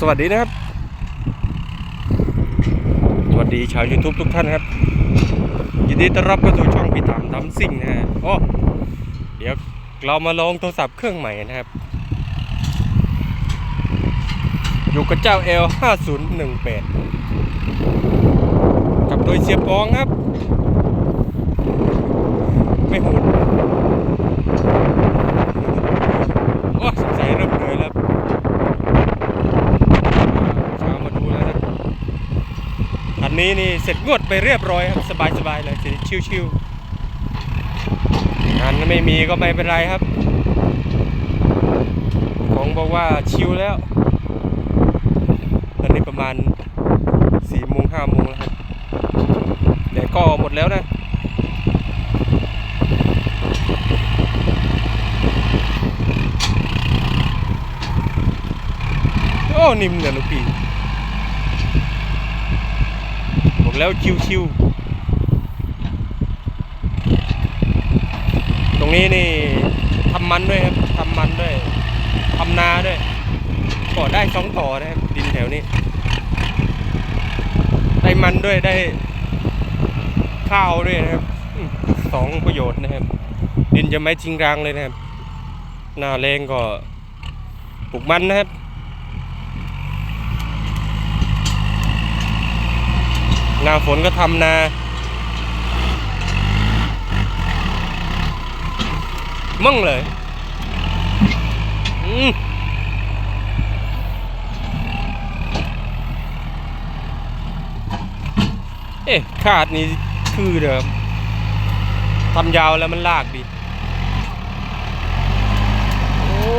สวัสดีนะครับ สวัสดีชาว YouTube ทุกท่านครับ ยินดีต้อนรับเข้าสู่ช่องพี่ถามทำซิ่งนะฮะโอ้เดี๋ยวเรามาลองโทรศัพท์เครื่องใหม่นะครับ อยู่กับเจ้า L 5018 กับโดยเสียปองครับ ไม่หุ่นโอ้สงสัยเริ่มเหนื่อยแล้ว เช้ามาดูแล้วนะคั นี้นี่เสร็จงวดไปเรียบร้อยครับสบายๆเลยสิชิวๆงานไม่มีก็ไม่เป็นไรครับ ของบอกว่าชิวแล้ว ตอนนี้ประมาณสี่โมงห้าโมงแล้วครับแต่ก็หมดแล้วนะโอ้นิ่มเลยลูกพี่บอก แล้วชิวๆ ตรงนี้นี่ทำมันด้วยครับทำมันด้วยทำนาด้วยก็ได้สองต่อนะครับดินแถวนี้ ได้มันด้วยได้ข้าวด้วยนะครับสองประโยชน์นะครับ ดินจะไม่ทิ้งรางเลยนะครับ หน้าแรงก็ปลูกมันนะครับ น้าฝนก็ทำนา มั่งเลยอืมเอ๊ะคาดนี่คือเดิมทำยาวแล้วมันลากดีโอ้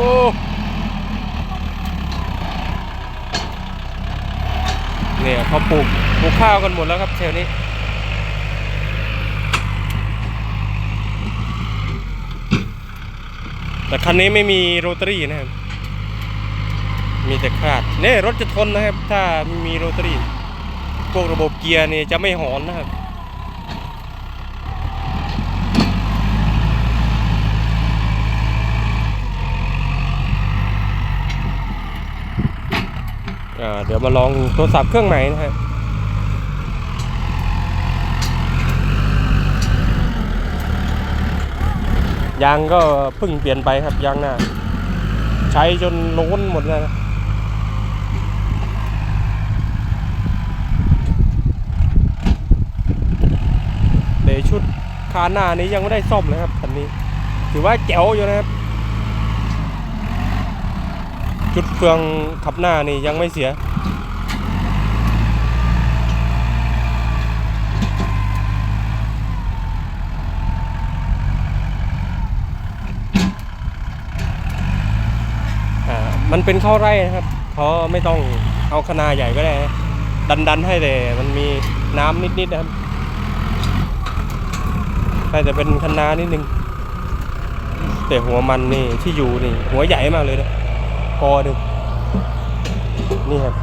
เนี่ยเขาปลูกปลูกข้าวกันหมดแล้วครับแถวนี้ แต่คันนี้ไม่มีโรตารี่นะครับ มีแต่คาดเนี่ยรถจะทนนะครับ ถ้าไม่มีโรตารี่ พวกระบบเกียร์นี่จะไม่หอนนะครับ เดี๋ยวมาลองโทรศัพท์เครื่องใหม่นะฮะยางก็เพิ่งเปลี่ยนไปครับยางหน้า ใช้จนโล้นหมดแล้วนะเดยชุดคาหน้านี้ยังไม่ได้ซ่อมนะครับคันนี้ ถือว่าแจ๋วอยู่นะครับ จุดเฟืองขับหน้านี่ยังไม่เสีย อ่า มันเป็นข้าวไร่นะครับเขาไม่ต้องเอาขนาดใหญ่ก็ได้ ดันดันให้แต่มันมีน้ำนิดๆนะครับให้แต่เป็นคนานิดนึง แต่หัวมันนี่ที่อยู่นี่ หัวใหญ่มากเลยนะกอหนึ่งนี่ครับ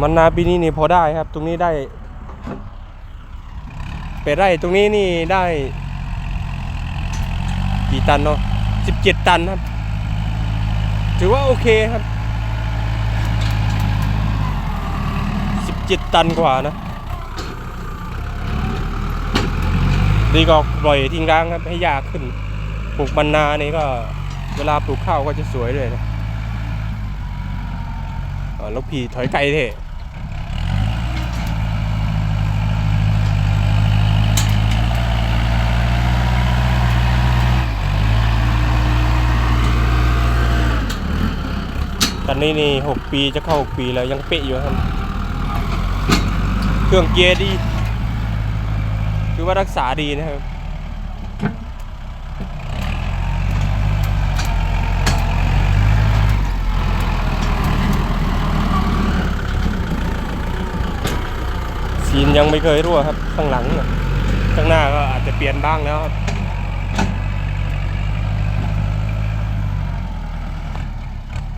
มันนาปีนี้นี่พอได้ครับ ตรงนี้ได้เป็ดไร่ตรงนี้นี่ได้กี่ตันเนาะสิบเจ็ดตันครับ ถือว่าโอเคครับสิบเจ็ดตันกว่านะ ดีก็ปล่อยทิ้งร้างครับ ให้ยากขึ้น ปลูกบรรนานี่ก็ เวลาปลูกข้าวก็จะสวยเลยนะลูกพีถอยไกลเถอะ นี้นี่หกปีจะเข้าหกปีแล้วยังเป๊ะอยู่ครับ เครื่องเกียร์ดี คือว่ารักษาดีนะครับซีนยังไม่เคยรั่วครับ ข้างหลังข้างหน้าก็อาจจะเปลี่ยนบ้างแล้วครับ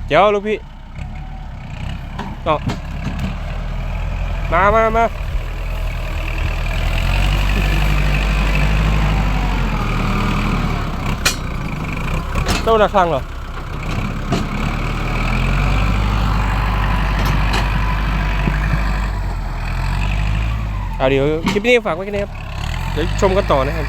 เจ้าลูกพี่ ก็มามามาเต้าหนัะฆังเหรอเอาเดี๋ยวคลิปนี้ฝากไว้กันนะครับ เดี๋ยวชมกันต่อนะครับ